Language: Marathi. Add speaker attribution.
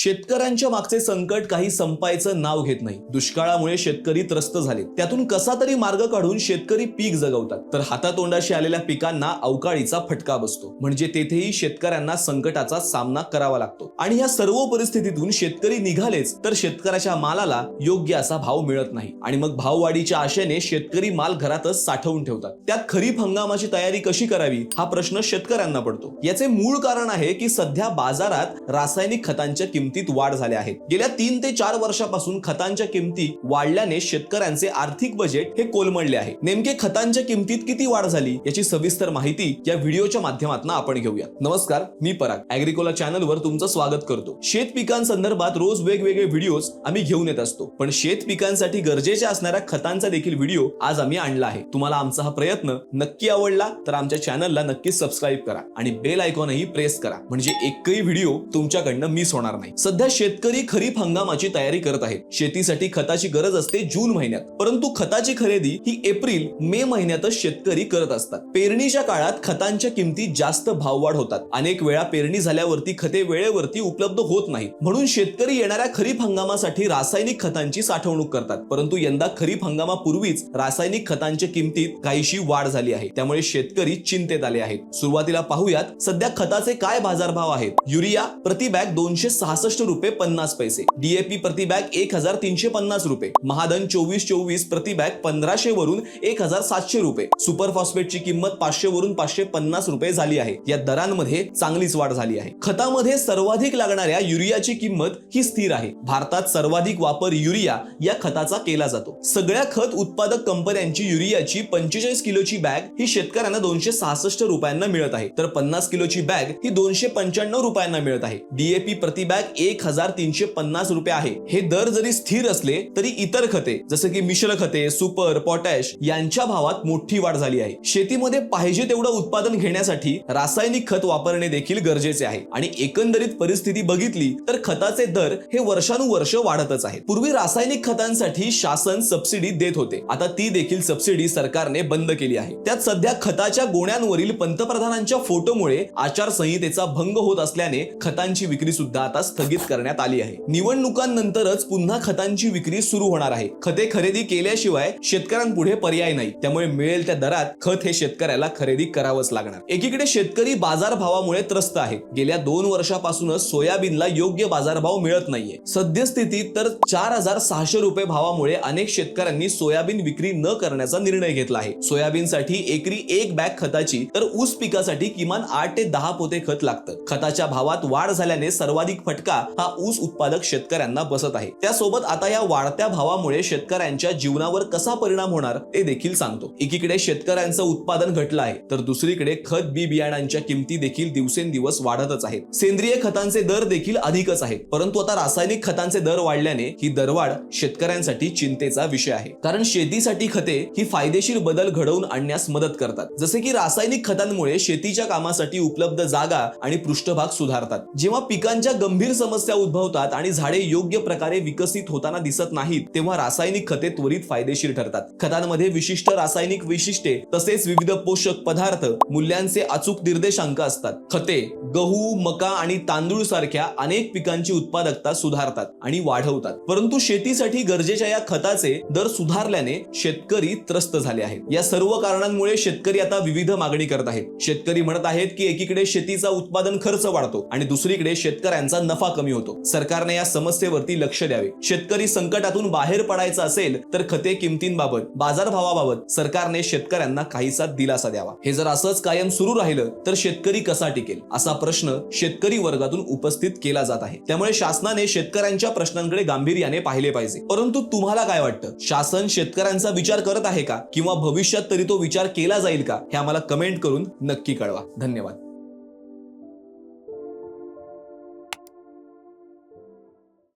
Speaker 1: शेतकऱ्यांच्या मागचे संकट काही संपायचं नाव घेत नाही. दुष्काळामुळे शेतकरी त्रस्त झाले. त्यातून कसा तरी मार्ग काढून शेतकरी पीक जगवतात. तर हातातोंडाशी आलेल्या पिकांना अवकाळीचा फटका बसतो. म्हणजे तेथेही शेतकऱ्यांना संकटाचा सामना करावा लागतो. आणि या सर्व परिस्थितीतून शेतकरी निघालेच तर शेतकऱ्याच्या मालाला योग्य असा भाव मिळत नाही. आणि मग भाववाढीच्या आशेने शेतकरी माल घरातच साठवून ठेवतात. त्यात खरीप हंगामाची तयारी कशी करावी हा प्रश्न शेतकऱ्यांना पडतो. याचे मूळ कारण आहे की सध्या बाजारात रासायनिक खतांच्या किमतीत वाढ झाल्या आहे. गेल्या तीन ते चार वर्षापासून खतांच्या किमती वाढल्याने शेतकऱ्यांचे आर्थिक बजेट हे कोलमडले आहे. नेमके खतांच्या किमतीत किती वाढ झाली याची सविस्तर माहिती या व्हिडिओच्या माध्यमातून आपण घेऊया नमस्कार मी पराग. अॅग्रिकोला चॅनलवर तुमचं स्वागत करतो. शेत पिकांसंदर्भात रोज वेगवेगळे व्हिडिओज आम्ही घेऊन येत असतो. पण शेत पिकांसाठी गरजेच्या असणाऱ्या खतांचा देखील व्हिडिओ आज आम्ही आणला आहे. तुम्हाला आमचा हा प्रयत्न नक्की आवडला तर आमच्या चॅनलला नक्की सबस्क्राईब करा आणि बेल आयकॉनही प्रेस करा. म्हणजे एकही व्हिडिओ तुमच्याकडनं मिस होणार नाही. सध्या शेतकरी खरीप हंगामाची तयारी करत आहेत. शेतीसाठी खताची गरज असते जून महिन्यात. परंतु खताची खरेदी ही एप्रिल मे महिन्यातच शेतकरी करत असतात. पेरणीच्या काळात खतांच्या किमती जास्त भाववाढ होतात. अनेक वेळा पेरणी झाल्यावरती खते वेळेवरती उपलब्ध होत नाहीत. म्हणून शेतकरी येणाऱ्या खरीप हंगामासाठी रासायनिक खतांची साठवणूक करतात. परंतु यंदा खरीप हंगामापूर्वीच रासायनिक खतांच्या किमतीत काहीशी वाढ झाली आहे. त्यामुळे शेतकरी चिंतेत आले आहेत. सुरुवातीला पाहूयात सध्या खताचे काय बाजारभाव आहेत. युरिया प्रति बॅग दोनशे सहा सहासष्ट रुपये पन्नास पैसे. डीएपी प्रति बॅग एक हजार तीनशे पन्नास रुपये. महाधन चोवीस चोवीस प्रति बॅग पंधराशे वरून एक हजार सातशे रुपये. सुपर फॉस्फेटची किंमत पाचशे वरून पाचशे पन्नास रुपये झाली आहे. या दरांमध्ये चांगलीच वाढ झाली आहे. खतामध्ये सर्वाधिक लागणाऱ्या युरियाची किंमत ही स्थिर आहे. भारतात सर्वाधिक वापर युरिया या खताचा केला जातो. सगळ्या खत उत्पादक कंपन्यांची युरियाची पंचेचाळीस किलोची बॅग ही शेतकऱ्यांना दोनशे सहासष्ट रुपयांना मिळत आहे. तर पन्नास किलोची बॅग ही दोनशे पंच्याण्णव रुपयांना मिळत आहे. डीएपी प्रति बॅग एक हजार तीनशे पन्नास रुपये आहे. हे दर जरी स्थिर असले तरी इतर खते जसे की मिश्र खते सुपर पोटॅश यांच्या भावात मोठी वाढ झाली आहे. शेतीमध्ये पाहिजे तेवढं उत्पादन घेण्यासाठी रासायनिक खत वापरणे देखील गरजेचे आहे. आणि एकंदरीत परिस्थिती बघितली तर खताचे दर हे वर्षानुवर्ष वाढतच आहेत. पूर्वी रासायनिक खतांसाठी शासन सबसिडी देत होते. आता ती देखील सबसिडी सरकारने बंद केली आहे. त्यात सध्या खताच्या गोण्यांवरील पंतप्रधानांच्या फोटोमुळे आचारसंहितेचा भंग होत असल्याने खतांची विक्री सुद्धा आता स्थगित करण्यात आली आहे. निवडणुकांनंतरच पुन्हा खतांची विक्री सुरू होणार आहे. खते खरेदी केल्याशिवाय शेतकऱ्यांपुढे पर्याय नाही. त्यामुळे मिळेल त्या दरात खत हे शेतकऱ्याला खरेदी करावंच लागणार. एकीकडे शेतकरी बाजारभावामुळे त्रस्त आहे. गेल्या दोन वर्षापासूनच सोयाबीनला योग्य बाजारभाव मिळत नाहीये. सद्यस्थितीत तर चार हजार सहाशे रुपये भावामुळे अनेक शेतकऱ्यांनी सोयाबीन विक्री न करण्याचा निर्णय घेतला आहे. सोयाबीनसाठी एकरी एक बॅग खताची तर ऊस पिकासाठी किमान आठ ते दहा पोते खत लागतं. खताच्या भावात वाढ झाल्याने सर्वाधिक फटका हा ऊस उत्पादक शेतकऱ्यांना बसत आहे? त्यासोबत आता या वाढत्या भावामुळे शेतकऱ्यांच्या जीवनावर कसा परिणाम होणार ते देखील सांगतो. एकीकडे शेतकऱ्यांचं उत्पादन घटलं आहे तर दुसरीकडे खत बी बियाणांच्या किमती देखील दिवसेंदिवस वाढतच आहेत. सेंद्रिय खतांचे दर देखील अधिकच आहेत परंतु आता रासायनिक खतांचे दर वाढल्याने ही दरवाढ शेतकऱ्यांसाठी चिंतेचा विषय आहे. कारण शेतीसाठी खते ही फायदेशीर बदल घडवून आणण्यास मदत करतात. जसे की रासायनिक खतांमुळे शेतीच्या कामासाठी उपलब्ध जागा आणि पृष्ठभाग सुधारतात. जेव्हा पिकांच्या गंभीर समस्या उद्भवतात आणि झाडे योग्य प्रकारे विकसित होताना दिसत नाहीत तेव्हा रासायनिक खते त्वरित फायदेशीर ठरतात. खतांमध्ये विशिष्ट रासायनिक वैशिष्ट्ये तसेच विविध पोषक पदार्थ मूल्यांचे अचूक निर्देशांक असतात. खते गहू मका आणि तांदूळ सारख्या अनेक पिकांची उत्पादकता सुधारतात आणि वाढवतात. परंतु शेतीसाठी गरजेच्या या खताचे दर सुधारल्याने शेतकरी त्रस्त झाले आहेत. या सर्व कारणांमुळे शेतकरी आता विविध मागणी करत आहेत. शेतकरी म्हणत आहेत की एकीकडे शेतीचा उत्पादन खर्च वाढतो आणि दुसरीकडे शेतकऱ्यांचा नफा नफा कमी होतो सरकारने या समस्येवरती लक्ष द्यावे. शेतकरी संकटातून बाहेर पडायचं असेल तर खते किमतींबाबत बाजारभावाबाबत सरकारने शेतकऱ्यांना काहीसा दिलासा द्यावा. हे जर असंच कायम सुरू राहिलं तर शेतकरी कसा टिकेल? असा प्रश्न शेतकरी वर्गातून उपस्थित केला जात आहे. त्यामुळे शासनाने शेतकऱ्यांच्या प्रश्नांकडे गांभीर्याने पाहिले पाहिजे. परंतु तुम्हाला काय वाटतं? शासन शेतकऱ्यांचा विचार करत आहे का? किंवा भविष्यात तरी तो विचार केला जाईल का? हे आम्हाला कमेंट करून नक्की कळवा. धन्यवाद.